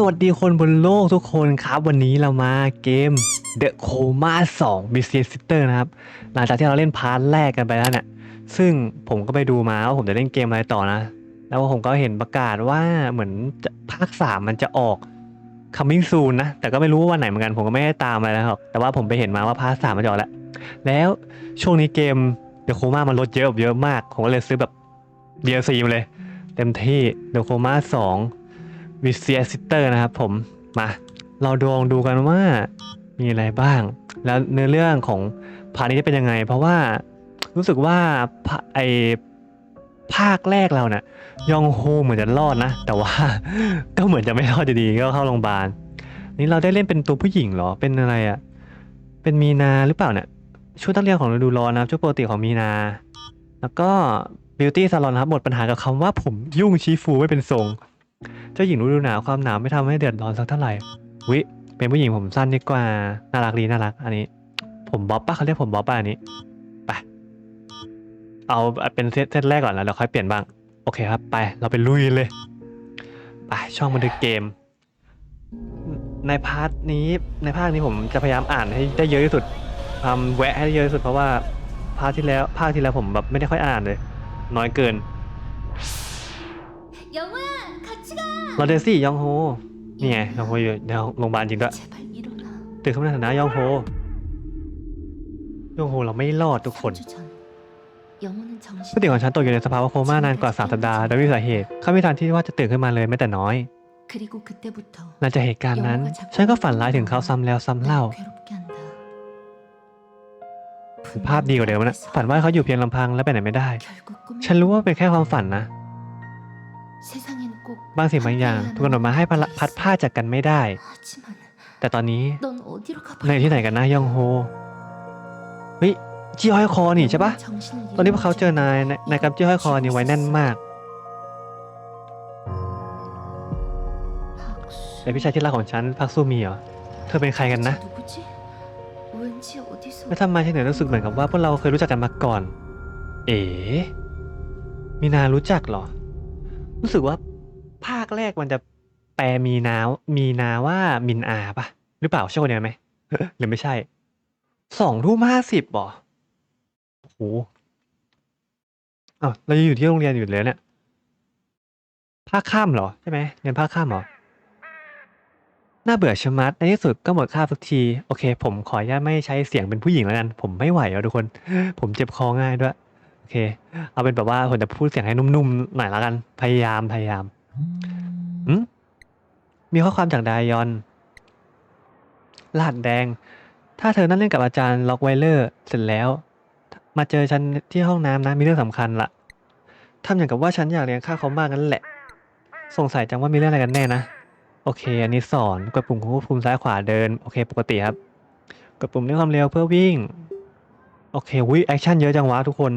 สวัสดีคนบนโลกทุกคนครับวันนี้เรามาเกม The Coma 2 b i s i Sister นะครับ หลังจากที่เราเล่นพาร์ทแรกกันไปแล้วเนี่ย ซึ่งผมก็ไปดูมาว่าผมจะเล่นเกมอะไรต่อนะ แล้วผมก็เห็นประกาศว่าเหมือนภาค 3 มันจะออก coming soon นะ แต่ก็ไม่รู้ว่าวันไหนเหมือนกัน ผมก็ไม่ได้ตามอะไรแล้วหรอกแต่ว่าผมไปเห็นมาว่าภาค3มันจะออกแล้ว แล้วช่วงนี้เกม The Coma มันลดเยอะเยอะมาก ผมก็เลยซื้อแบบ DLC มาเลย เต็มที่ The Coma 2 วิเซียซิเตอร์นะครับผมมาเราดองดูกันว่ามีอะไรบ้าง แล้วเนื้อเรื่องของพาร์ทนี้จะเป็นยังไง เพราะว่ารู้สึกว่าไอภาคแรกเราเนี่ยยองโฮเหมือนจะรอดนะ แต่ว่าก็เหมือนจะไม่รอดอยู่ดีก็เข้าโรงพยาบาลนี่เราได้เล่นเป็นตัวผู้หญิงเหรอเป็นอะไรอะ่ะเป็นมีนาหรือเปล่าเนี่ยชุดนักเรียนของฤดูร้อนนะครับชุดปกติของมีนา แล้วก็บิวตี้ซาลอนครับหมดปัญหากับคำว่าผมยุ่งชี้ฟูไม่เป็นทรง เจ้าหญิงฤดูหนาวความหนาวไม่ทำให้เดือดร้อนสักเท่าไหร่วิเป็นผู้หญิงผมสั้นดีกว่า น่ารักดีน่ารัก อันนี้ ผมบ๊อบป้าเขาเรียกผมบ๊อบป้าอันนี้ไปเอาเป็นเซตเซตแรกก่อนแล้วเราค่อยเปลี่ยนบ้าง โอเคครับ ไป เราไปลุยเลย ไปช่องบันทึกเกม ในพาร์ทนี้ในภาคนี้ผมจะพยายามอ่านให้ได้เยอะที่สุดทำแวะให้ได้เยอะที่สุดเพราะว่าพาร์ทที่แล้วภาคที่แล้วผมแบบไม่ได้ค่อยอ่านเลย น้อยเกิน 영호야 같이 가 เราเดซี่ยองโฮ นี่ไงยองโฮอยู่ในโรงพยาบาลจริงด้วย 제발 일어나 ตื่นขึ้นมาในฐานะยองโฮ ยองโฮเราไม่รอดทุกคน 3주 전 영호는 พฤติ 정신 ของฉันตกอยู่ในสภาวะโคม่านานกว่า 3 สัปดาห์โดยไม่มีสาเหตุเขาไม่ทันที่ว่าจะตื่นขึ้นมาเลยแม้แต่น้อย 그리고 그때부터 หลังจากเหตุการณ์นั้น ฉันก็ฝันร้ายถึงเขาซ้ำแล้วซ้ำเล่า 괴롭게 한다 ภาพดีกว่าเดิมนะ ฝันว่าเขาอยู่เพียงลำพังและไปไหนไม่ได้ 결국 꿈을 ฉันรู้ว่าเป็นแค่ความฝันนะ 세상에는 꼭 บางสิ่งบางอย่างถูกกำหนดมาให้พัดผ้าจากกันไม่ได้ แต่ตอนนี้ในที่ไหนกันนะยองโฮเฮ้ยจี้ห้อยคอหนิใช่ปะตอนนี้พวกเขาเจอนายนายกำจี้ห้อยคอนี่ไว้แน่นมากแต่พี่ชายที่รักของฉันพักสู้มีเหรอเธอเป็นใครกันนะแล้วทำไมฉันถึงรู้สึกเหมือนกับว่าพวกเราเคยรู้จักกันมาก่อน เอ๋มีนารู้จักเหรอ รู้สึกว่าภาคแรกมันจะแปลมีนามีนาว่ามินอาปะหรือเปล่าใช่คนเดียวไหมหรือไม่ใช่สองทุ่มห้าสิบหรอโอ้โหอ้าวเรายังอยู่ที่โรงเรียนอยู่เลยเนี่ยภาคข้ามเหรอใช่ไหมเรียนภาคข้ามเหรอน่าเบื่อชะมัดในที่สุดก็หมดค่าสักทีโอเค ผมขออนุญาตไม่ใช้เสียงเป็นผู้หญิงแล้วกัน ผมไม่ไหวแล้วทุกคน ผมเจ็บคอง่ายด้วย เค เอาเป็นแบบว่าผมจะพูดเสียงให้นุ่มๆหน่อยแล้วกัน พยายามพยายามอืมมีข้อความจากไดยอนลาดแดง ถ้าเธอนั่งเล่นกับอาจารย์ล็อกไวเลอร์เสร็จแล้ว มาเจอฉันที่ห้องน้ำนะ มีเรื่องสำคัญละทำอย่างกับว่าฉันอยากเลี้ยงข้าวเขามากงั้นแหละ สงสัยจังว่ามีเรื่องอะไรกันแน่นะ โอเค อันนี้สอนกดปุ่มควบคุมซ้ายขวาเดิน โอเค ปกติครับ กดปุ่มเร่งความเร็วเพื่อวิ่ง โอเควิแอคชั่นเยอะจังวะทุกคน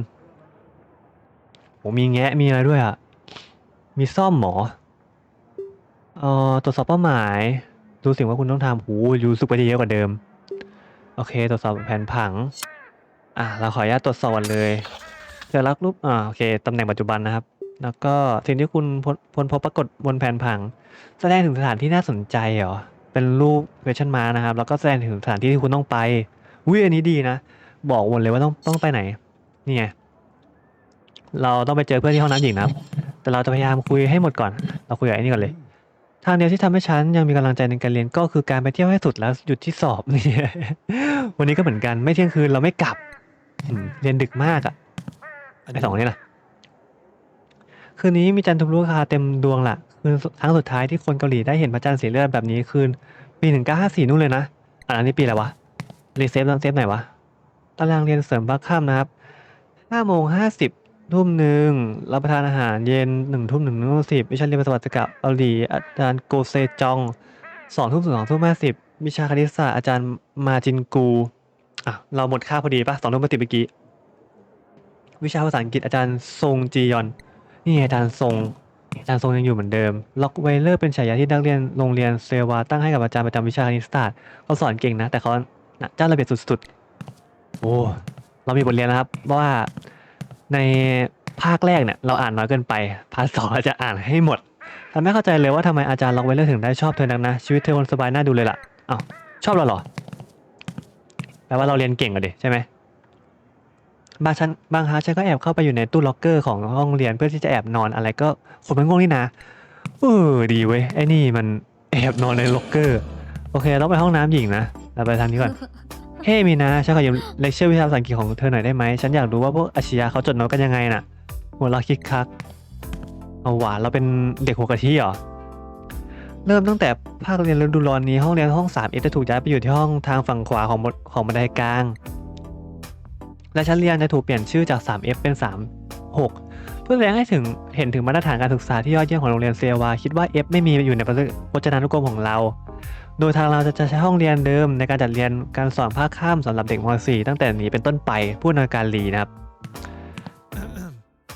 โหมีแงะมีอะไรด้วยอะ มีซ่อมหมอ เอ่อตรวจสอบเป้าหมาย ดูสิ่งว่าคุณต้องทำหูรู้สึกว่าจเยอะกว่าเดิม โอเค ตรวจสอบแผนผัง อะ เราขออนุญาตตรวจสอบเลยเจอลักรูปอ่าโอเคตำแหน่งปัจจุบันนะครับ แล้วก็สิ่งที่คุณพบพ้นพบปรากฏบนแผนผัง แสดงถึงสถานที่น่าสนใจเหรอ เป็นรูป question mark นะครับ แล้วก็แสดงถึงสถานที่ที่คุณต้องไปวิอันนี้ดีนะ บอกหมดเลยว่าต้องต้องไปไหน นี่ไง เราต้องไปเจอเพื่อนที่ห้องน้ำหญิงนะครับ แต่เราจะพยายามคุยให้หมดก่อน เราคุยกับไอ้นี่ก่อนเลย ทางเดียวที่ทำให้ฉันยังมีกำลังใจในการเรียนก็คือการไปเที่ยวให้สุดแล้วหยุดที่สอบนี่วันนี้ก็เหมือนกันไม่เที่ยงคืนเราไม่กลับเรียนดึกมากอะไอ้สองนี่นะคืนนี้มีจันทรุคาเต็มดวงละคืนครั้งสุดท้ายที่คนเกาหลีได้เห็นพระจันทร์สีเลือดแบบนี้คืนปีหนึ่งเก้าห้าสี่นู่นเลยนะอันนี้ปีอะไรวะรีเซฟต้องเซฟไหนวะตารางเรียนเสริมภาคค่ำนะครับห้าโมงห้าสิบ ทุ่มหนึ่งรับประทานอาหารเย็นหนึ่งทุ่มหนึ่งทุ่มสิบวิชาเรียนภาษาสกับเกาหลีอาจารย์โกเซจองสองทุ่มถึงสองทุ่มห้าสิบวิชาคณิตศาสตร์อาจารย์มาจินกูอะเราหมดค่าพอดีปะสองทุ่มห้าสิบเมื่อกี้วิชาภาษาอังกฤษอาจารย์ซงจียอน นี่อาจารย์ทรงอาจารย์ทรงยังอยู่เหมือนเดิม ล็อกไวเลอร์เป็นฉายาที่นักเรียนโรงเรียนเซวาตั้งให้กับอาจารย์ประจำวิชาคณิตศาสตร์เขาสอนเก่งนะ แต่เขาเจ้าระเบียบสุดๆ โอ้ เรามีบทเรียนนะครับว่า ในภาคแรกเนี่ยเราอ่านน้อยเกินไป ภาคสองเราจะอ่านให้หมดฉันไม่เข้าใจเลยว่าทำไมอาจารย์ล็อกไวเลอร์ถึงได้ชอบเธอนักนะ ชีวิตเธอคนสบายน่าดูเลยล่ะอ้าวชอบเราเหรอแปลว่าเราเรียนเก่งอะดิใช่ไหมบางชั้นบางครั้งฉันก็แอบเข้าไปอยู่ในตู้ล็อกเกอร์ของห้องเรียนเพื่อที่จะแอบนอนอะไรก็คนมันง่วงนี่นะเออดีเว้ยไอ้นี่มันแอบนอนในล็อกเกอร์ โอเคต้องไปห้องน้ำหญิงนะเราไปทางนี้ก่อน เฮ้มีนะฉันขอยืมเลคเชอร์วิชาภาษาอังกฤษของเธอหน่อยได้ไหมฉันอยากรู้ว่าพวกอาชียะเขาจดโน้ตกันยังไงน่ะ หัวเราะคิกคักเอาหวานเราเป็นเด็กหัวกะทิเหรอ เริ่มตั้งแต่ภาคเรียนฤดูร้อนนี้ห้องเรียนห้อง3เอจะถูกย้ายไปอยู่ที่ห้องทางฝั่งขวาของบของบันไดกลาง และชั้นเรียนจะถูกเปลี่ยนชื่อจาก 3F เป็น36 เพื่อแสดงให้ถึงเห็นถึงมาตรฐานการศึกษาที่ยอดเยี่ยมของโรงเรียนเซวาคิดว่า F ไม่มีอยู่ในพจนานุกรมของเรา โดยทางเราจะใช้ห้องเรียนเดิมในการจัดเรียนการสอนภาคข้ามสำหรับเด็กม .4 ตั้งแต่นี้เป็นต้นไปผู้อำนวยการลีนะครับ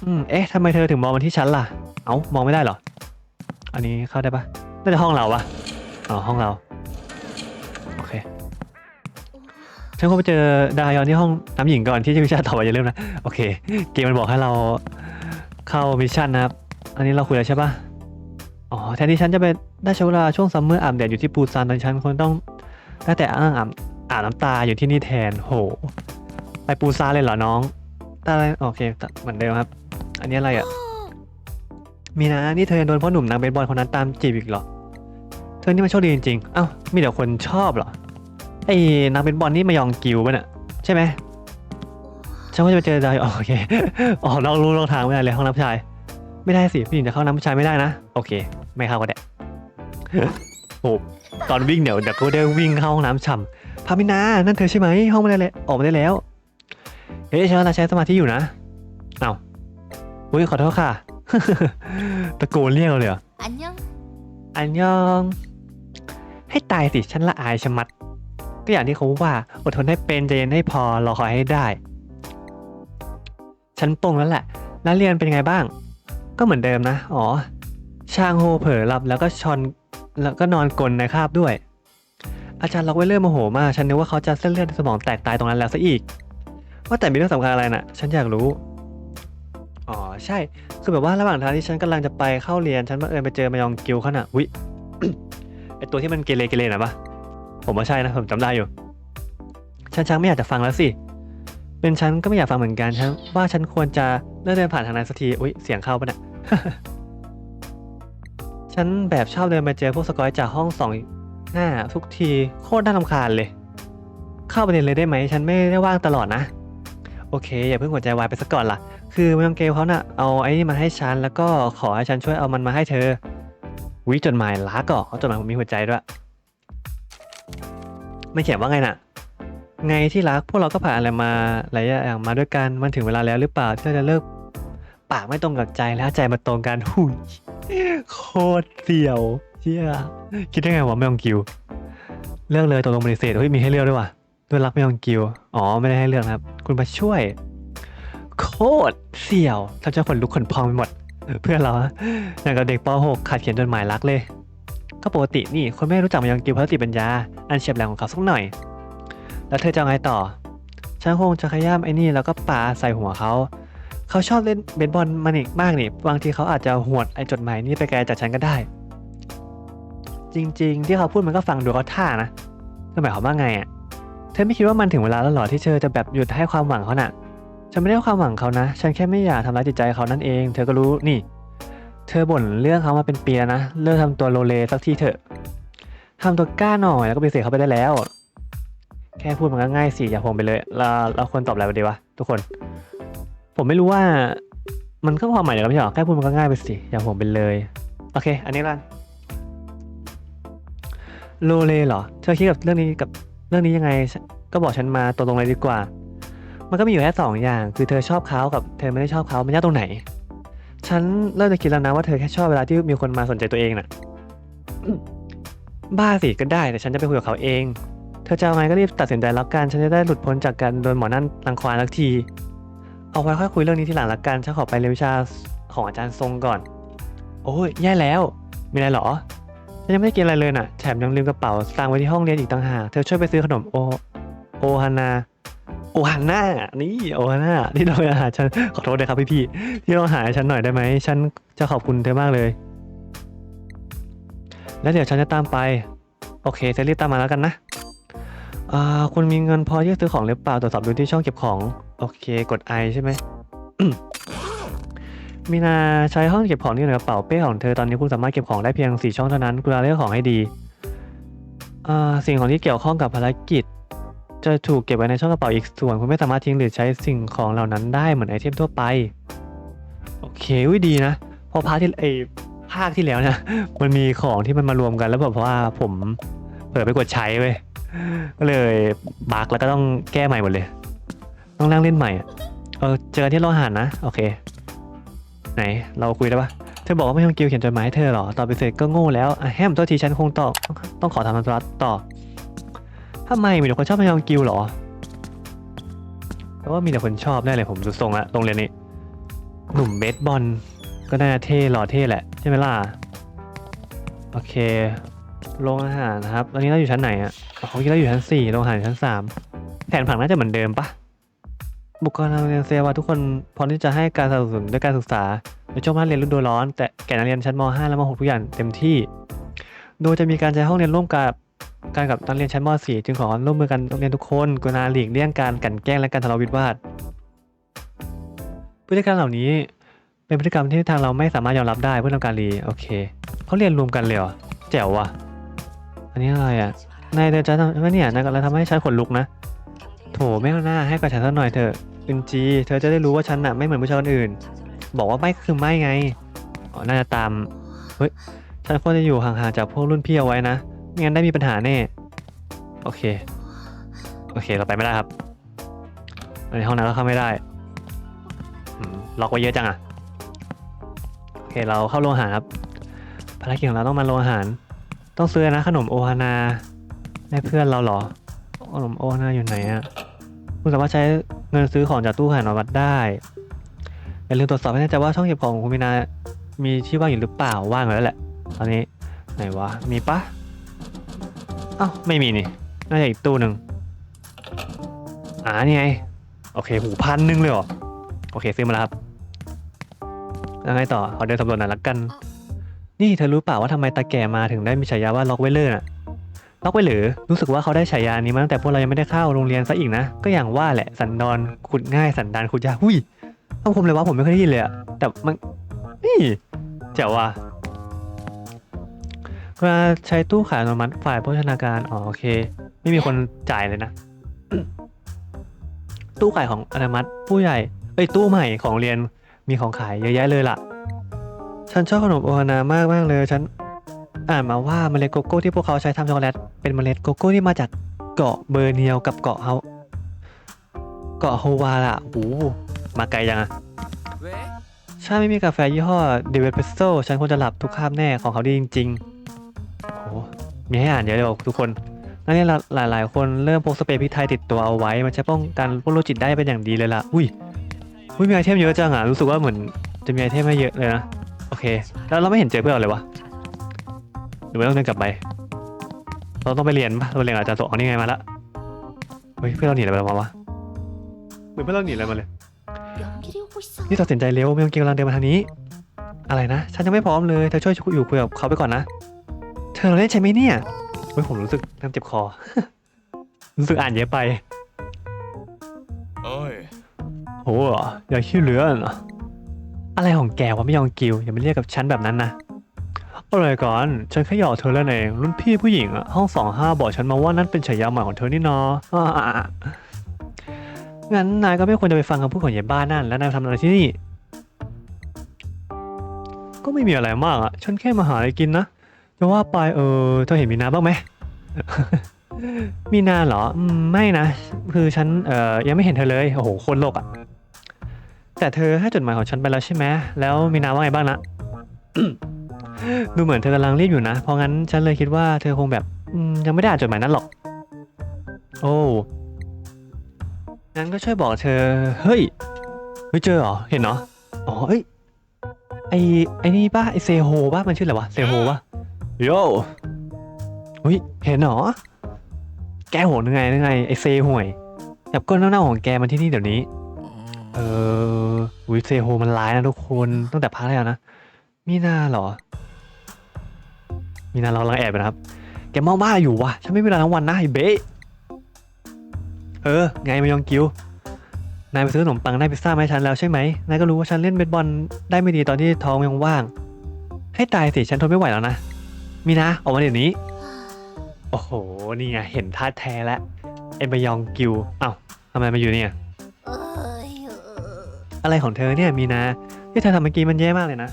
อืมเอ๊ะทำไมเธอถึงมองมาที่ฉันล่ะ เอ้ามองไม่ได้เหรอ อันนี้เข้าได้ปะน่าจะห้องเราปะอ๋อห้องเรา โอเค ฉันคงไปเจอดายอนที่ห้องน้ำหญิงก่อนที่จะวิชาต่อไปอย่าลืมนะ โอเค เกมมันบอกให้เราเข้ามิชชั่นนะครับ อันนี้เราคุยแล้วใช่ปะอ๋อ แทนที่ฉันจะไป ได้ใช้เวลาช่วงซัมเมอร์อาบแดดอยู่ที่ปูซานตอนนฉันคงต้องได้แต่อ้างอาบอาบน้ำตาอยู่ที่นี่แทนโห ไปปูซานเลยเหรอน้องตาอะไรโอเคเหมือนเดิมครับ อันนี้อะไรอะ มีนะนี่เธอยังโดนพ่อหนุ่มนักเบสบอลคนนั้นตามจีบอีกเหรอ เธอนี่มันโชคดีจริงๆ เอ้ามีแต่คนชอบเหรอ ไอ้นักเบสบอลนี่มายองกิวป่ะเนี่ยใช่ไหมฉันก็จะไปเจอดาวอ๋อโอเคอ๋อนอกรู้นอกทางไม่ได้เลยห้องน้ำชาย ไม่ได้สิผู้หญิงจะเข้าน้ำผู้ชายไม่ได้นะ โอเค ไม่เข้าก็ได้ โอ้ตอนวิ่งเดี๋ยวเดี๋ยวก็ได้วิ่งเข้าห้องน้ำฉ่ำพามินานั่นเธอใช่ไหมห้องไม่ได้เลยออกมาได้แล้ว เฮ้ยฉันกำลังใช้สมาธิอยู่นะเอ้าอุ้ยขอโทษค่ะ ตะโกนเรียกเราเลยเหรอ안 녕. อันยอง ให้ตายสิฉันละอายชะมัด ก็อย่างที่เขาว่าอดทนให้เป็นใจเย็นให้พอรอคอยให้ได้ ฉันปลงแล้วแหละ แล้วเรียนเป็นไงบ้าง ก็เหมือนเดิมนะ อ๋อ ชางโฮเผลอหลับแล้วก็ชอน แล้วก็นอนกลนในคาบด้วย อาจารย์ล็อกไวเรื่อโมโหมาก ฉันนึกว่าเขาจะเส้นเลือดในสมองแตกตายตรงนั้นแล้วซะอีก ว่าแต่มีเรื่องสำคัญอะไรน่ะ ฉันอยากรู้ อ๋อใช่ คือแบบว่าระหว่างทางที่ฉันกำลังจะไปเข้าเรียน ฉันบังเอิญไปเจอมายองกิวเขาน่ะวิไอตัวที่มันเกเรเกเรน่ะปะผมว่าใช่นะผมจำได้อยู่ ฉันชักไม่อยากจะฟังแล้วสิ เป็นฉันก็ไม่อยากฟังเหมือนกันฉันว่าฉันควรจะเลิกเดินผ่านทางนั้นสักที อุ้ยเสียงเข้าปะเนี่ย ฉันแบบชอบเดินไปเจอพวกสกอยจากห้องสองหน้าทุกทีโคตรน่ารำคาญเลย เข้าประเด็นเลยได้ไหม ฉันไม่ได้ว่างตลอดนะ โอเค อย่าเพิ่งหัวใจวายไปสักก่อนล่ะ คือมายองเกลเขาน่ะเอาไอ้นี่มาให้ฉัน แล้วก็ขอให้ฉันช่วยเอามันมาให้เธอ วิจดหมายรักอะเขาจดหมายผมมีหัวใจด้วย ไม่เขียนว่าไงน่ะ ไงที่รักพวกเราก็ผ่านอะไรมาหลายอย่างมาด้วยกันมันถึงเวลาแล้วหรือเปล่าที่เราจะเลิก ปากไม่ตรงกับใจแล้วใจมาตรงกันหุยโคตรเสี่ยวเชี่ยคิดได้ไงวะไม่ยองกิว เลือกเลยตกลงปฏิเสธเฮ้ยมีให้เลือกด้วยวะด้วยรักไม่ยองกิว อ๋อไม่ได้ให้เลือกนะครับ คุณมาช่วย โคตรเสี่ยวทำเจ้าขนลุกขนพองไปหมด เพื่อนเราอย่างกับเด็กป .6 ขาดเขียนจดหมายรักเลย ก็ปกตินี่คนไม่รู้จักมายองกิวเพราะสติปัญญา อันเฉียบแหลมของเขาสักหน่อย แล้วเธอจะไงต่อฉันคงจะขย้ำไอ้นี่แล้วก็ปาใส่หัวเขา เขาชอบเล่นเบสบอลมันอีกมากนี่บางทีเขาอาจจะหวดไอ้จดหมายนี่ไปไกลจากฉันก็ได้ จริง ๆ ที่เขาพูดมันก็ฟังดูเขาท่านะเธอหมายความว่าไงอะเธอไม่คิดว่ามันถึงเวลาแล้วหรอที่เธอจะแบบหยุดให้ความหวังเขาน่ะ ฉันไม่ได้ให้ความหวังเขานะ ฉันแค่ไม่อยากทำร้ายจิตใจเขานั่นเอง เธอก็รู้นี่ เธอบ่นเรื่องเขามาเป็นปีแล้วนะเลิกทำตัวโลเลสักทีเถอะทำตัวกล้าหน่อยแล้วก็ไปเสียเขาไปได้แล้ว แค่พูดมันก็ง่ายสิอย่าผมไปเลยเราเราควรตอบอะไรไปดีวะทุกคน ผมไม่รู้ว่ามันก็ความหมายเดียวกันไม่ใช่หรอแค่พูดมันก็ง่ายไปสิอย่าผมไปเลย โอเค อันนี้ละโลเลเหรอ เธอคิดกับเรื่องนี้กับเรื่องนี้ยังไง ก็บอกฉันมาตรงๆเลยดีกว่า มันก็มีอยู่แค่สองอย่าง คือเธอชอบเขากับเธอไม่ได้ชอบเขามันยากตรงไหน ฉันเริ่มจะคิดแล้วนะว่าเธอแค่ชอบเวลาที่มีคนมาสนใจตัวเองน่ะ บ้าสิก็ได้แต่ฉันจะไปคุยกับเขาเอง เธอจะเอาไงก็รีบตัดสินใจแล้วกัน ฉันจะได้หลุดพ้นจากการโดนหมอนั่นรังควานสักที เอาไว้ค่อยคุยเรื่องนี้ทีหลังละกันฉันขอไปเรียนวิชาของอาจารย์ทรงก่อน โอ้ยแย่แล้ว มีอะไรเหรอฉันยังไม่ได้กินอะไรเลยน่ะแถมยังลืมกระเป๋าสตางค์ไว้ที่ห้องเรียนอีกต่างหากเธอช่วยไปซื้อขนมโอโอฮานาโอฮาน่านี่โอฮาน่าที่เราอาหารฉันขอโทษนะครับพี่พี่ที่เราหาฉันหน่อยได้ไหมฉันจะขอบคุณเธอมากเลย แล้วเดี๋ยวฉันจะตามไป โอเคเซรีบตามมาแล้วกันนะ อ่าคุณมีเงินพอที่จะซื้อของหรือเปล่าตรวจสอบดูที่ช่องเก็บของ โอเค กด I ใช่ไหม มีนาใช้ห้องเก็บของที่อยู่ในกระเป๋าเป้ของเธอตอนนี้คุณสามารถเก็บของได้เพียง4ช่องเท่านั้นคุณเลือกของให้ดีอ่าสิ่งของที่เกี่ยวข้องกับภารกิจ จะถูกเก็บไว้ในช่องกระเป๋าอีกส่วน คุณไม่สามารถทิ้งหรือใช้สิ่งของเหล่านั้นได้เหมือนไอเทมทั่วไป โอเควิดีนะ พอพาร์ทที่เอภาคที่แล้วเนี่ยมันมีของที่มันมารวมกันแล้วแบบว่าผมเผลอไปกดใช้เว้ย ก็เลยบักแล้วก็ต้องแก้ใหม่หมดเลย ต้องนั่งเล่นใหม่อะเออเจอที่โรอาหารนะโอเค ไหนเราคุยได้ปะเธอบอกว่าไม่ต้องกิวเขียนจดหมายให้เธอหรอตอบไปเสร็จก็โง่แล้วอะแฮมโทษทีฉันคงต้องต้องขอทำธุระต่อทำไมมีแต่คนชอบไม่ยอมกิวหรอเพราะว่ามีแต่คนชอบแน่เลยผมดูทรงละโรงเรียนนี้ หนุ่มเบสบอลก็น่าเท่หล่อเท่แหละ ใช่ไหมล่ะ โอเค โรงอาหารนะครับ ตอนนี้เราอยู่ชั้นไหนอะอ๋อเมื่อกี้เราอยู่ชั้นสี่โรงอาหารอยู่ชั้นสามแผนผังน่าจะเหมือนเดิมปะบุคลากรทางการเรียนเซว่าทุกคนพร้อมที่จะให้การสนับสนุนด้วยการศึกษาในช่วงภาคเรียนฤดูร้อน แต่แก่นักเรียนชั้นม .5 และม .6 ทุกอย่างเต็มที่ โดยจะมีการใช้ห้องเรียนร่วมกับการกับนักเรียนชั้นม .4 จึงขอร่วมมือกันนักเรียนทุกคนกรุณาหลีกเลี่ยงการกลั่นแกล้งและการทะเลาะวิวาทพฤติกรรมเหล่านี้เป็นพฤติกรรมที่ทางเราไม่สามารถยอมรับได้เพื่อทำการรีโอเคเขาเรียนรวมกันเลยเหรอแจ๋วว่ะ อันนี้อะไรอะ นายเธอจะทำว่าเนี่ยนายกำลังทำให้ฉันขนลุกนะ โถไม่เอาหน้าให้กับฉันสักหน่อยเถอะอึนจี เธอจะได้รู้ว่าฉันน่ะไม่เหมือนผู้ชายคนอื่น บอกว่าไม่คือไม่ไง อ๋อ น่าจะตาม เฮ้ย ฉันควรจะอยู่ห่างๆจากพวกรุ่นพี่เอาไว้นะไม่งั้นได้มีปัญหาแน่ โอเค โอเค เราไปไม่ได้ครับ ในห้องนั้นเราเข้าไม่ได้ล็อกไว้เยอะจังอะโอเค เราเข้าโรงอาหารครับ ภารกิจของเราต้องมาโรงอาหาร ต้องซื้อนะขนมโอฮานาให้เพื่อนเราเหรอ ขนมโอฮานาอยู่ไหนอะคุณสามารถใช้เงินซื้อของจากตู้หารวัดได้อย่าลืมตรวจสอบให้แน่ใจว่าช่องเก็บของของคุณมีนา มีที่ว่างอยู่หรือเปล่าว่างแล้วแหละ ตอนนี้ไหนวะมีปะอ้าวไม่มีนี่น่าจะอีกตู้หนึ่งอ่านี่ไงโอเคหูพันหนึ่งเลยเหรอโอเคซื้อมาแล้วครับแล้วไงต่อขอเดินสำรวจหน่อยละกัน นี่เธอรู้เปล่าว่าทำไมตาแก่มาถึงได้มีฉายาว่าล็อกไวเลอร์น่ะล็อกไว้หรือรู้สึกว่าเขาได้ฉายานี้มาตั้งแต่พวกเรายังไม่ได้เข้าโรงเรียนซะอีกนะ ก็อย่างว่าแหละสันดอนขุดง่ายสันดานขุดยากหุ้ยต้องคมเลยว่าผมไม่เคยได้ยินเลยอะแต่มันนี่แจ๋วว่ะเวลาใช้ตู้ขายอัตโนมัติฝ่ายโภชนาการอ๋อโอเค ไม่มีคนจ่ายเลยนะ ตู้ขายของอัตโนมัติผู้ใหญ่เอ้ยตู้ใหม่ของโรงเรียนมีของขายเยอะแยะเลยล่ะ ฉันชอบขนมโอฮานามากมากเลย ฉันอ่านมาว่าเมล็ดโกโก้ที่พวกเขาใช้ทำช็อกโกแลตเป็นเมล็ดโกโก้ที่มาจากเกาะเบอร์เนียวกับเกาะเฮาเกาะโฮวาล่ะโอ้มาไกลยังอะถ้าไม่มีกาแฟยี่ห้อเดวิดเพสโซฉันคงจะหลับทุกคาบแน่ของเขาดีจริงๆโอ้มีให้อ่านเยอะเลยทุกคนนั่นนี่หลายหลายๆ คนเริ่มพกสเปรย์พริกไทยติดตัวเอาไว้ มันจะป้องกันพวกโรคจิตได้เป็นอย่างดีเลยล่ะ อุ้ยอุ้ยมีไอเทมเยอะจังอะ รู้สึกว่าเหมือนจะมีไอเทมให้เยอะเลยนะ โอเค แล้วเราไม่เห็นเจอเพื่อนเลยวะหรือไม่ต้องเดินกลับไป เราต้องไปเรียนปะเราเรียนอาจารย์โสเอานี่ไงมาละเฮ้ยเพื่อนเราหนีอะไรมาวะเหมือนเพื่อนเราหนีอะไรมาเลยนี่ตัดสินใจเร็วไม่ต้องเกรงกำลังเดินมาทางนี้ อะไรนะฉันยังไม่พร้อมเลยเธอช่วยอยู่คุยกับเขาไปก่อนนะเธอเล่นใช่ไหมเนี่ยเฮ้ยผมรู้สึกน้ำเจ็บคอ รู้สึกอ่านเยอะไปโอ้ยโหอย่าขี้เลือนะ อะไรของแกวะไม่ยอมกิวอย่ามาเรียกกับฉันแบบนั้นนะอะไรก่อน ฉันแค่หยอกเธอเล่นเองรุ่นพี่ผู้หญิงอะห้องสองห้าบอกฉันมาว่านั่นเป็นฉายาใหม่ของเธอนี่นาอ่างั้นนายก็ไม่ควรจะไปฟังคำพูดของยายบ้านนั่นแล้วนายทำอะไรที่นี่ ก็ไม่มีอะไรมากอะฉันแค่มาหาอะไรกินนะจะว่าไปเออเธอเห็นมีนาบ้างไหมมีนาเหรอไม่นะ คือฉันเอ่อยังไม่เห็นเธอเลยโอ้โหคนโลกอะ แต่เธอให้จดหมายของฉันไปแล้วใช่ไหมแล้วมีนาว่าไงบ้างนะ ดูเหมือนเธอกำลังรีบอยู่นะ เพราะงั้นฉันเลยคิดว่าเธอคงแบบอืมยังไม่ได้อ่านจดหมายนั้นหรอก โอ้ งั้นก็ช่วยบอกเธอ เฮ้ยเฮ้ยเจอเหรอ เห็นเหรออ๋อเอ้ย ไอไอนี่ป่ะไอเซโฮป่ะมันชื่ออะไรวะ เซโฮป่ะโย่เฮ้ย เห็นเหรอ แกโหดยังไงยังไง ไอเซห่วยจับก้นเน่าๆของแกมันที่นี่เดี๋ยวนี้ เออวิเซโฮมันร้ายนะทุกคนตั้งแต่พักแล้วนะ มีนาเหรอ มีนาเราลังแอบนะครับ แกมองบ้าอะไรอยู่วะฉันไม่มีเวลาทั้งวันนะไอ้เบ๊เออ ไงมายองกิวนายไปซื้อขนมปังได้พิซซ่ามาให้ฉันแล้วใช่ไหมนายก็รู้ว่าฉันเล่นเบสบอลได้ไม่ดีตอนที่ท้องยังว่าง ให้ตายสิฉันทนไม่ไหวแล้วนะ มีนาออกมาเดี๋ยวนี้ โอ้โห นี่ไงเห็นท่าแท้แล้วเอ็มบยองกิวเอ้าทำไมมาอยู่เนี่ย อะไรของเธอเนี่ยมีนาที่เธอทำเมื่อกี้มันแย่มากเลยนะ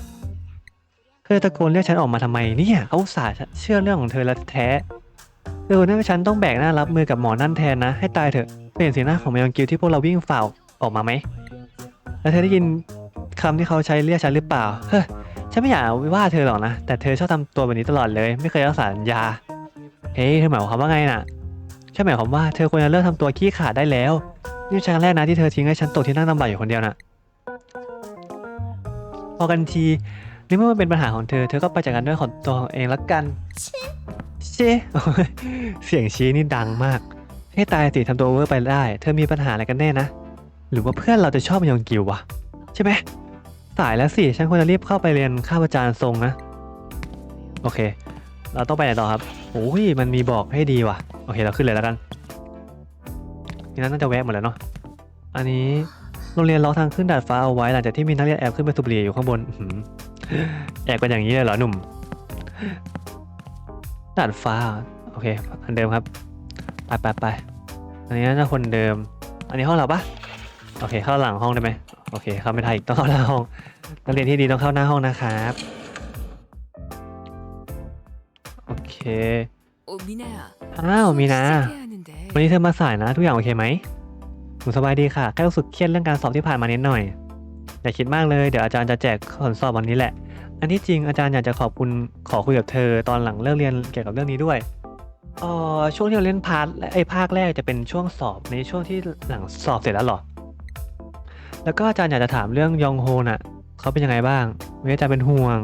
เธอตะโกนเรียกฉันออกมาทำไมเนี่ยเขาอุตส่าห์เชื่อเรื่องของเธอแล้วแท้เธอเนี่ยฉันต้องแบกหน้ารับมือกับหมอนั่นแทนนะ ให้ตายเถอะเปลี่ยนสีหน้าของมยองกิวที่พวกเราวิ่งฝ่าออกมาไหม แล้วเธอได้ยินคำที่เขาใช้เรียกฉันหรือเปล่า เฮ้ยฉันไม่อยากว่าเธอหรอกนะ แต่เธอชอบทำตัวแบบนี้ตลอดเลย ไม่เคยรักษาสัญญา เฮ้ยเธอหมายความว่าไงน่ะฉันหมายความว่าเธอควรจะเลิกทำตัวขี้ขลาดได้แล้วนี่ครั้งแรกนะที่เธอทิ้งให้ฉันตกที่นั่งลำบากอยู่คนเดียวน่ะ พอกันทีนี่เมื่อมันเป็นปัญหาของเธอ เธอก็ไปจัดการด้วยของตัวของเองละกันเชโอ้ยเสียงชี้นี่ดังมาก ให้ตายสิทำตัวโอเวอร์ไปได้ เธอมีปัญหาอะไรกันแน่นะ หรือว่าเพื่อนเราจะชอบมายองกิววะใช่ไหมสายแล้วสิฉันควรจะรีบเข้าไปเรียนข้าบอาจารย์ทรงนะ โอเค เราต้องไปไหนต่อครับโอ้ยมันมีบอกให้ดีว่ะ โอเคเราขึ้นเลยแล้วกันนี่นั่นน่าจะแวะหมดแล้วเนาะอันนี้ โรงเรียนล็อกทางขึ้นดาดฟ้าเอาไว้หลังจากที่มีนักเรียนแอบขึ้นไปสูบบุหรี่อยู่ข้างบนแอบกันอย่างนี้เลยเหรอหนุ่มดาดฟ้าโอเค อันเดิมครับไปไปไปอันนี้น่าจะคนเดิม อันนี้ห้องเราปะโอเคเข้าหลังห้องได้ไหมโอเค เข้าไม่ได้อีกต้องเข้าหน้าห้องนักเรียนที่ดีต้องเข้าหน้าห้องนะครับโอเคอ้าวมีนาวันนี้เธอมาสายนะทุกอย่างโอเคไหม หนูสบายดีค่ะ แค่รู้สึกเครียดเรื่องการสอบที่ผ่านมานิดหน่อย อย่าคิดมากเลย เดี๋ยวอาจารย์จะแจกผลสอบวันนี้แหละ อันที่จริงอาจารย์อยากจะขอบคุณขอคุยกับเธอตอนหลังเลิกเรียนเกี่ยวกับเรื่องนี้ด้วยเอ่อช่วงที่เราเล่นพาร์ทไอ้ภาคแรกจะเป็นช่วงสอบในช่วงที่หลังสอบเสร็จแล้วหรอ แล้วก็อาจารย์อยากจะถามเรื่องยองโฮน่ะเขาเป็นยังไงบ้างเวยอาจารย์เป็นห่วง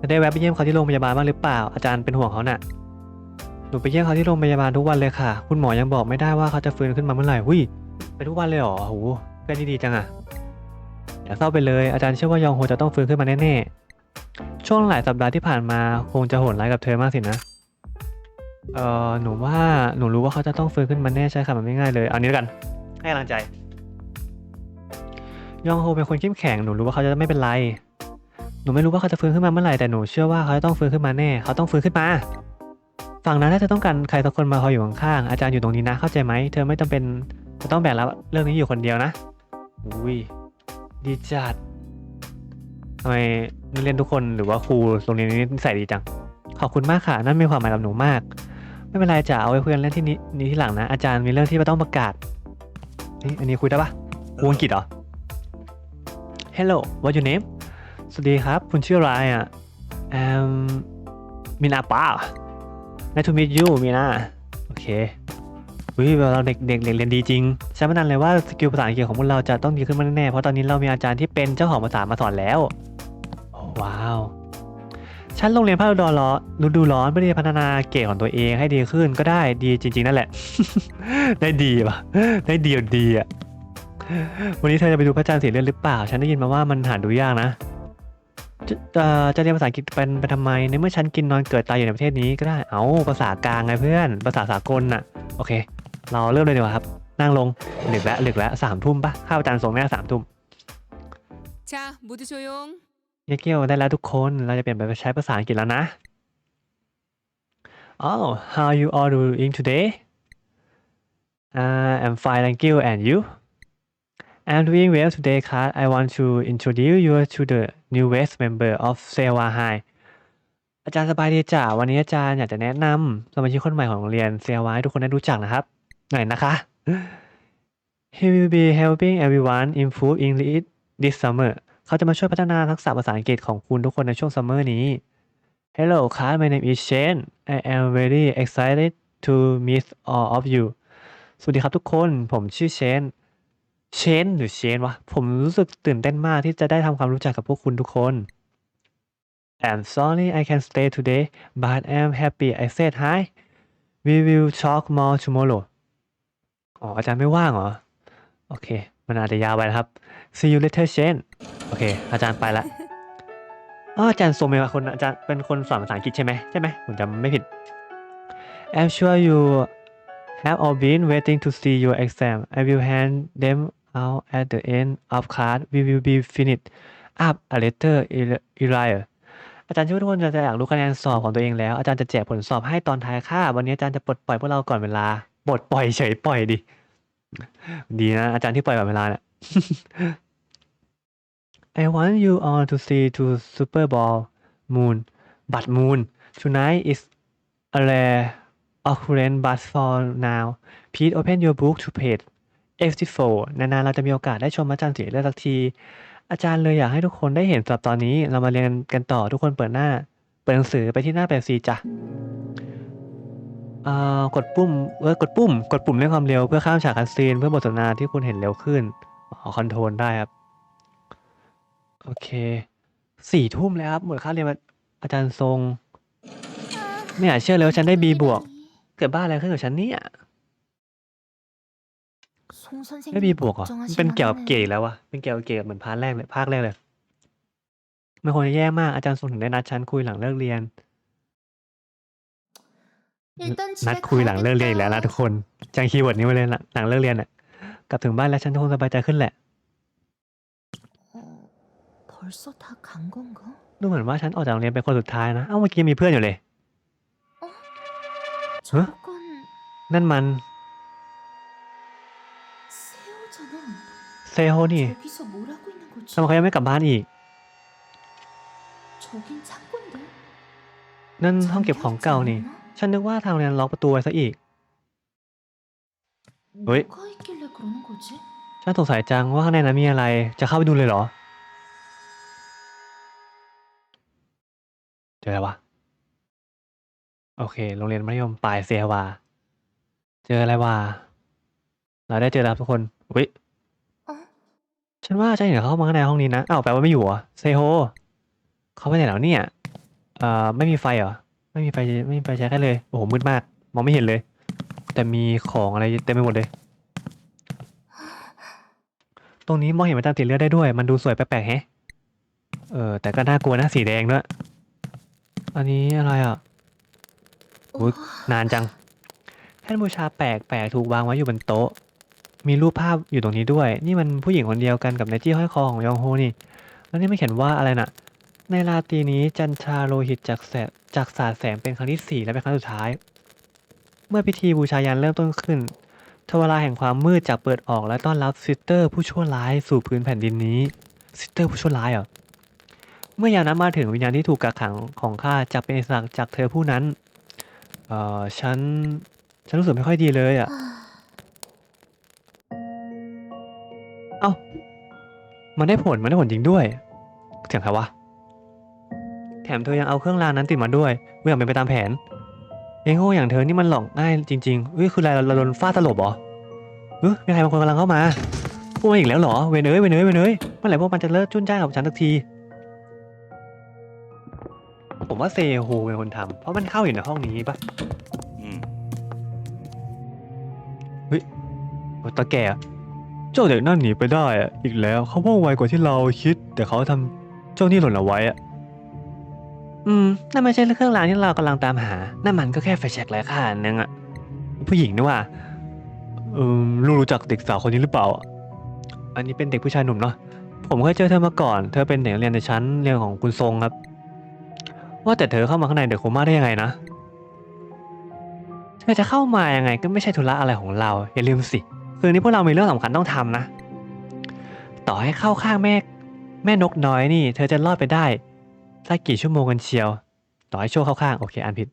จะได้แวะไปเยี่ยมเขาที่โรงพยาบาลบ้างหรือเปล่า อาจารย์เป็นห่วงเขาน่ะ หนูไปเยี่ยมเขาที่โรงพยาบาลทุกวันเลยค่ะ คุณหมอยังบอกไม่ได้ว่าเขาจะฟื้นขึ้นมาเมื่อไหร่หุยไปทุกวันเลยเหรอโหเพื่อนที่ดีจังอะอย่าเศร้าไปเลยอาจารย์เชื่อว่ายองโฮจะต้องฟื้นขึ้นมาแน่ๆช่วงหลายสัปดาห์ที่ผ่านมาคงจะโหดร้ายกับเธอมากสินะเออหนูว่าหนูรู้ว่าเขาจะต้องฟื้นขึ้นมาแน่ใช่ค่ะมันไม่ง่ายเลยเอานี้แล้วกัน ให้กำลังใจ ยองโฮเป็นคนเข้มแข็งหนูรู้ว่าเขาจะไม่เป็นไร หนูไม่รู้ว่าเขาจะฟื้นขึ้นมาเมื่อไหร่แต่หนูเชื่อว่าเขาจะต้องฟื้นขึ้นมาแน่ เขาต้องฟื้นขึ้นมา ฝั่งนั้นน่าจะต้องการใครสักคนมาคอยอยู่ข้างๆอาจารย์อยู่ตรงนี้นะเข้าใจไหมเธอไม่จำเป็นจะต้องแบกรับเรื่องนี้อยู่คนเดียวนะอุ้ยดีจัดทำไมนักเรียนทุกคนหรือว่าครูโรงเรียนนี้นิสัยดีจัง ขอบคุณมากค่ะ นั่นมีความหมายกับหนูมาก ไม่เป็นไรจะเอาไว้คุยกันเรื่องที่นี้นี้ที่หลังนะ อาจารย์มีเรื่องที่ต้องประกาศนี่อันนี้คุยได้ปะครูอังกฤษเหรอ Hello what your name สวัสดีครับ คุณชื่ออะไรอะแอมมินาป้า Nice to meet you มีนาโอเควิเราเด็กเด็กเด็กเรียนดีจริงฉันไม่นันเลยว่าสกิลภาษาอังกฤษของพวกเราจะต้องดีขึ้นมาแน่ๆเพราะตอนนี้เรามีอาจารย์ที่เป็นเจ้าของภาษามาสอนแล้วโอ้ว้าวฉันโรงเรียนภาคฤดูร้อนฤดูร้อนเพื่อที่พัฒนาเกรดของตัวเองให้ดีขึ้นก็ได้ดีจริง ๆ นั่นแหละ ได้ดีป่ะได้ดีดีอะวันนี้เธอจะไปดูพระจันทร์สีเลือดหรือเปล่า ฉันได้ยินมาว่ามันหาดูยากนะ จะเอ่อจะเรียนภาษาอังกฤษเป็นไปทำไมในเมื่อฉันกินนอนเกิดตายอยู่ในประเทศนี้ก็ได้ เอาภาษากลางไงเพื่อน ภาษาสากลน่ะ โอเค เราเริ่มเลยดีกว่าครับ นั่งลงหลึกแล้วหลึกแล้วสามทุ่มปะข้าวอาจารย์ส่งแม่สามทุ่ม 자, 모두 조용. เยเกียวได้แล้วทุกคน เราจะเปลี่ยนไปใช้ภาษาอังกฤษแล้วนะ Oh how you all doing today uh, I'm fine thank you and you I'm doing well today class I want to introduce you to the newest member of Sewa High อาจารย์สบายดีจ้ะวันนี้อาจารย์อยากจะแนะนำสมาชิกคนใหม่ของโรงเรียนเซวาให้ทุกคนได้รู้จักนะครับ หน่อยนะคะ He will be helping everyone improve English this summer เขาจะมาช่วยพัฒนาทักษะภาษาอังกฤษของคุณทุกคนในช่วงซัมเมอร์นี้ Hello class my name is Shane I am very excited to meet all of you สวัสดีครับทุกคน ผมชื่อเชน เชนหรือเชนวะ ผมรู้สึกตื่นเต้นมากที่จะได้ทำความรู้จักกับพวกคุณทุกคน I'm sorry I can't stay today but I'm happy I said hi we will talk more tomorrow อ๋อ อาจารย์ไม่ว่างเหรอ โอเค มันอาจจะยาวไปนะครับ see you later Shane โอเค อาจารย์ไปละอ๋ออาจารย์โซเมะคนอาจารย์เป็นคนสอนภาษาอังกฤษใช่ไหมใช่ไหมผมจำไม่ผิด I'm sure you have all been waiting to see your exam I will hand them out at the end of class we will be finished up a letter Earlier อาจารย์เชื่อว่าทุกคนจะอยากรู้คะแนนสอบของตัวเองแล้ว อาจารย์จะแจกผลสอบให้ตอนท้ายคาบวันนี้อาจารย์จะปลดปล่อยพวกเราก่อนเวลาปลดปล่อยเฉยปล่อยดิ ดีนะ อาจารย์ที่ปล่อยก่อนเวลาเนี่ย I want you all to see to Super Bowl Moon but Moon tonight is a rare occurrence but for now please open your book to page 84นานๆเราจะมีโอกาสได้ชมอาจารย์สีเลือดสักที อาจารย์เลยอยากให้ทุกคนได้เห็นสำหรับตอนนี้เรามาเรียนกันต่อทุกคนเปิดหน้า เปิดหนังสือไปที่หน้าแปดสีจ้ะอ่อกดปุ่มเออกดปุ่ม กดปุ่มเร่งความเร็วเพื่อข้ามฉากคัสซีนเพื่อบทสนทนาที่คุณเห็นเร็วขึ้นออคอนโทรลได้ครับ โอเคสี่ทุ่มแล้วครับหมดค่าเรียนอาจารย์ทรง ไม่อยากเชื่อเลยว่าฉันได้ B บวก เกิดบ้าอะไรขึ้นกับฉันเนี่ย 송 선생님 ได้ B บวกเหรอมันเป็นเกี่ยวกับเกรดอีกแล้ววะเป็นเกี่ยวกับเกรดเหมือนพาร์ทแรกเลยภาคแรกเลยมันคงจะแย่มากอาจารย์ทรงถึงได้นัดฉันคุยหลังเลิกเรียน 일단 นัด 집에 คุยหลังเลิกเรียนอีกแล้วนะทุก 가야겠다. คนจางคีย์เวิร์ดนี้ไว้เลยหลังหลังเลิกเรียนอ่ะกลับถึงบ้านแล้วฉันคงสบายใจขึ้นแหละ 어, 벌써 다 간 건가? ดูเหมือนว่าฉันออกจากโรงเรียนเป็นคนสุดท้ายนะ เอ้าเมื่อกี้มีเพื่อนอยู่เลย 어? 저건 นั่นมัน เซโฮนี่ 저기서 뭘 하고 있는 거지? ทำไมเขายังไม่กลับบ้านอีก 저긴 창고인데. นั่นห้องเก็บของเก่านี่ ฉันนึกว่าทางโรงเรียนล็อกประตูไว้ซะอีก 왜? 뭐가 있길래 그러는 거지? ฉันสงสัยจังว่าข้างในนั้นมีอะไร จะเข้าไปดูเลยเหรอ เจออะไรวะ โอเค โรงเรียนมัธยมปลายเซฮวา เจออะไรวะ เราได้เจอแล้วครับทุกคนอุ้ย 어? ฉันว่าฉันเห็นเขาเข้ามาข้างในห้องนี้นะ อ้าวแปลว่าไม่อยู่เหรอเซโฮเขาไปไหนแล้วเนี่ยเอ่อไม่มีไฟเหรอ ไม่มีไฟไม่มีไฟใช้แค่เลย โอ้โหมืดมาก มองไม่เห็นเลย แต่มีของอะไรเต็มไปหมดเลย ตรงนี้มองเห็นประจำสีเลือดได้ด้วย มันดูสวยแปลกๆแฮะ เออแต่ก็น่ากลัวนะสีแดงด้วย อันนี้อะไรอะอุ๊ยนานจังแท่นบูชาแปลกแปลกถูกวางไว้อยู่บนโต๊ะ มีรูปภาพอยู่ตรงนี้ด้วย นี่มันผู้หญิงคนเดียวกันกับในที่ห้อยคอของยองโฮนี่ แล้วนี่ไม่เขียนว่าอะไรน่ะ ในราตรีนี้จันทราโลหิตจากแสจากสาแสงเป็นครั้งที่สี่และเป็นครั้งสุดท้าย เมื่อพิธีบูชายันเริ่มต้นขึ้นทวาราแห่งความมืดจากเปิดออกและต้อนรับซิสเตอร์ผู้ชั่วร้ายสู่พื้นแผ่นดินนี้ซิสเตอร์ผู้ชั่วร้ายเหรอเมื่อยานั้นมาถึงวิญญาณที่ถูกกักขังของข้าจะเป็นอิสระจากเธอผู้นั้น เอ่อฉัน ฉันรู้สึกไม่ค่อยดีเลยอะ เอ้า มันได้ผล มันได้ผลจริงด้วยเสียงใครวะ แถมเธอยังเอาเครื่องรางนั้นติดมาด้วยเมื่อเป็นไปตามแผน เองโง่อย่างเธอนี่มันหลอกง่ายจริงๆเฮ้ยคืออะไรเราเราโดนฟาดตลบเหรอเฮ้ยมีใครบางคนกำลังเข้ามาพวกมันอีกแล้วเหรอ เวนเอ้ยเวนเอ้ยเวนเอ้ยเมื่อไหร่พวกมันจะเลิกจุนจ้านกับฉันสักที ผมว่าเซโฮเป็นคนทำเพราะมันเข้าอยู่ในห้องนี้ปะอืมโอ้ตาแก่อะ เจ้าเด็กนั่นหนีไปได้อะอีกแล้วเขาว่องไวกว่าที่เราคิด แต่เขาทำเจ้านี่หล่นเอาไว้อะอืมนั่นไม่ใช่เครื่องรางที่เรากำลังตามหา นั่นมันก็แค่ไฟแช็กไร้ค่าอันนึงอะผู้หญิงนี่ว่าเออลูกรู้จักเด็กสาวคนนี้หรือเปล่าอะอันนี้เป็นเด็กผู้ชายหนุ่มเนาะผมเคยเจอเธอมาก่อน เธอเป็นเด็กนักเรียนในชั้นเรียนของคุณทรงครับ ว่าแต่เธอเข้ามาข้างในเด็กโคม่าได้ยังไงนะเธอจะเข้ามายังไงก็ไม่ใช่ธุระอะไรของเราอย่าลืมสิ คืนนี้พวกเรามีเรื่องสำคัญต้องทำนะ ต่อให้เข้าข้างแม่ แม่นกน้อยนี่ เธอจะรอดไปได้สักกี่ชั่วโมงกันเชียว ต่อให้โชคเข้าข้างโอเคอ่านผิด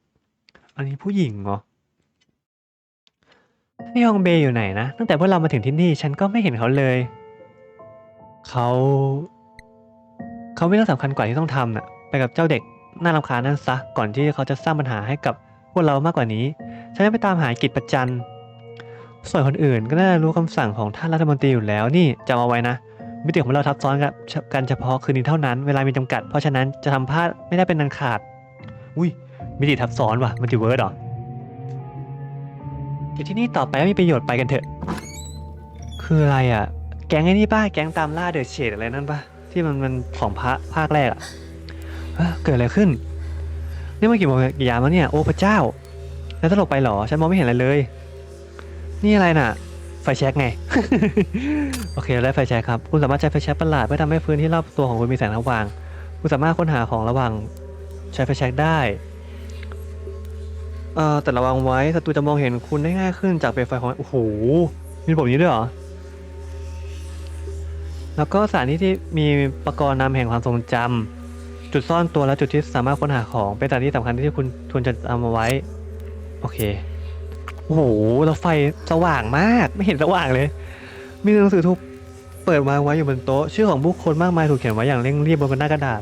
อันนี้ผู้หญิงเหรอฮยองเบย์อยู่ไหนนะ ตั้งแต่พวกเรามาถึงที่นี่ฉันก็ไม่เห็นเขาเลย เขา เขาไมีเรื่องสำคัญกว่าที่ต้องทำน่ะ ไปกับเจ้าเด็กน่ารำคาญนั่นซะ ก่อนที่เขาจะสร้างปัญหาให้กับพวกเรามากกว่านี้ ฉันจะไปตามหากิจประจัน ส่วนคนอื่นก็น่าจะรู้คำสั่งของท่านรัฐมนตรีอยู่แล้วนี่จำเอาไว้นะมิติของเราทับซ้อนกับกันเฉพาะคืนนี้เท่านั้น เวลามีจำกัด เพราะฉะนั้นจะทำพลาดไม่ได้เป็นนันขาด อุ้ยมิติทับซ้อนว่ะมัลติเวิร์สเหรออยู่ที่นี่ต่อไปไม่มีประโยชน์ไปกันเถอะ คืออะไรอะ แก๊งไอ้นี่ป้าแก๊งตามล่าเดอะเชดอะไรนั่นป้าที่มันมันของพระภาคแรกอะเกิดอะไรขึ้น นี่มันกี่โมงกี่ยามแล้วเนี่ย โอ้พระเจ้า แล้วตลกไปหรอ ฉันมองไม่เห็นอะไรเลย นี่อะไรน่ะ ไฟแช็กไง โอเคได้ไฟแช็กครับ คุณสามารถใช้ไฟแช็กประหลาดเพื่อทำให้พื้นที่รอบตัวของคุณมีแสงสว่าง คุณสามารถค้นหาของระหว่างใช้ไฟแช็กได้เอ่อแต่ระวังไว้ศัตรูจะมองเห็นคุณได้ง่ายขึ้นจากเปลวไฟของมันโอ้โหมีระบบนี้ด้วยเหรอ แล้วก็สถานที่ที่มีประกรณ์นำแห่งความทรงจำจุดซ่อนตัวและจุดที่สามารถค้นหาของ เป็นสถานที่สำคัญที่คุณทุนจะเอามาไว้ โอเค โอ้โหแล้วไฟสว่างมากไม่เห็นสว่างเลย มีหนังสือถูกเปิดวางไว้อยู่บนโต๊ะ ชื่อของผู้คนมากมายถูกเขียนไว้อย่างเร่งรีบบนหน้ากระดาษ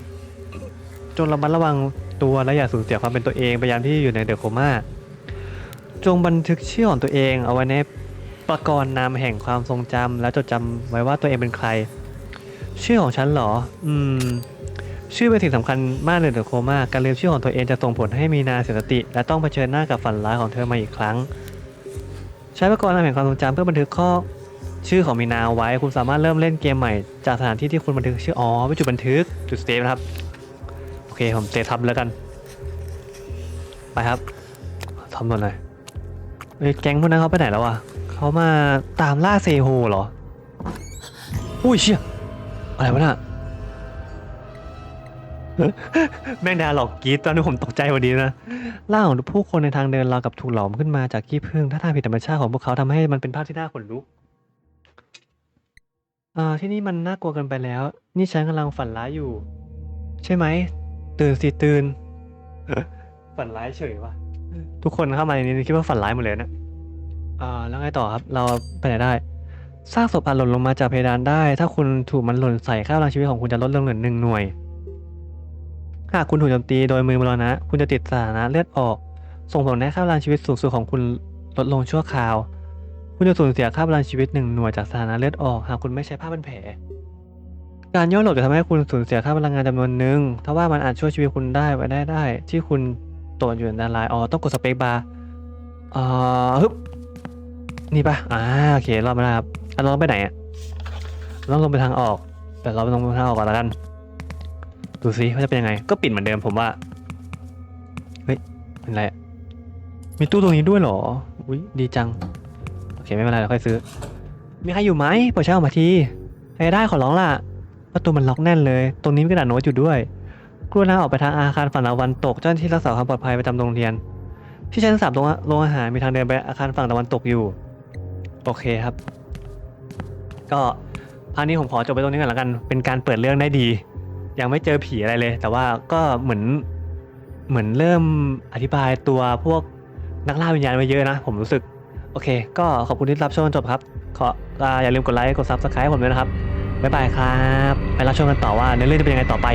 จงระมัดระวังตัวและอย่าสูญเสียความเป็นตัวเองไปยามที่อยู่ในเดอะโคม่าจงบันทึกชื่อของตัวเองเอาไว้ในประกรณ์นามแห่งความทรงจำและจดจำไว้ว่าตัวเองเป็นใคร ชื่อของฉันเหรอ อืม ชื่อเป็นสิ่งสำคัญมากในเดอะโคม่าการลืมชื่อของตัวเองจะส่งผลให้มีนาเสียสติ และต้องเผชิญหน้ากับฝันร้ายของเธอมาอีกครั้ง ใช้ประกรณ์นามแห่งความทรงจำเพื่อบันทึกข้อชื่อของมีนาไว้ คุณสามารถเริ่มเล่นเกมใหม่จากสถานที่ที่คุณบันทึกชื่ออ๋อเป็นจุดบันทึกจุดเซฟนะครับโอเคผมเซฟทับแล้วกัน ไปครับทำหน่อยหน่อยเอ้ยแก๊งพวกนั้นเขาไปไหนแล้ววะเขามาตามล่าเซโฮเหรออุ้ยเชี่ยอะไรวะน่ะ แม่งดาหลอกกรีดตอนนี้ผมตกใจพอดีนะร่าของผู้คนในทางเดินราวกับถูกหลอมขึ้นมาจากขี้ผึ้งถ้าทางผิดธรรมชาติของพวกเขาทำให้มันเป็นภาพที่น่าขนลุกอ่าที่นี่มันน่ากลัวเกันไปแล้ว นี่ฉันกำลังฝันร้ายอยู่ ใช่ไหม ตื่นสิตื่น ฝันร้ายเฉยวะทุกคนเข้ามาในนี้คิดว่าฝันร้ายหมดเลยนะอ่าแล้วไงต่อครับ เราไปไหนได้ซากศพอาจหล่นลงมาจากเพดานได้ ถ้าคุณถูกมันหล่นใส่ค่าพลังชีวิตของคุณจะลดลงเหลือหนึ่งหน่วย หากคุณถูกโจมตีโดยมือมรณะ คุณจะติดสถานะเลือดออก ส่งผลให้ค่าพลังชีวิตสูงสุดของคุณลดลงชั่วคราว คุณจะสูญเสียค่าพลังชีวิตหนึ่งหน่วยจากสถานะเลือดออก หากคุณไม่ใช้ผ้าพันแผล การย่อหลบจะทำให้คุณสูญเสียค่าพลังงานจำนวนหนึ่งถ้าว่ามันอาจช่วยชีวิตคุณได้ไว้ได้ได้ ที่คุณตกอยู่ในอันตรายอ๋อต้องกดสเปคบาร์อ่าฮึบนี่ปะอ่าโอเครอบมาแล้วครับอะเราต้องไปไหนอะเราต้องลงไปทางออก แต่เราไปลงไปทางออกก่อนแล้วกัน ดูซิว่าจะเป็นยังไง ก็ปิดเหมือนเดิมผมว่า เฮ้ย เป็นไรมีตู้ตรงนี้ด้วยเหรอ อุ้ยดีจัง โอเคไม่เป็นไรเราค่อยซื้อ มีใครอยู่ไหมเปิดช่ามาทีใครได้ขอร้องล่ะ ประตูมันล็อกแน่นเลย ตรงนี้มีกระดาษโน้ตอยู่ด้วย กรุณาออกไปทางอาคารฝั่งตะวันตก เจ้าหน้าที่รักษาความปลอดภัยประจำโรงเรียน ที่ชั้นสามตรงโรงอาหารมีทางเดินไปอาคารฝั่งตะวันตกอยู่ โอเคครับ ก็พาร์ทนี้ผมขอจบไปตรงนี้ก่อนแล้วกัน เป็นการเปิดเรื่องได้ดี ยังไม่เจอผีอะไรเลย แต่ว่าก็เหมือนเหมือนเริ่มอธิบายตัวพวกนักล่าวิญญาณมาเยอะนะ ผมรู้สึก โอเค ก็ขอบคุณที่รับชมจนจบครับ ขออย่าลืมกดไลค์กดซับสไคร b e ผมด้วยนะครับ บ๊ายบายครับ ไปรับชมกันต่อว่าในเรื่องจะเป็นยังไงต่อไป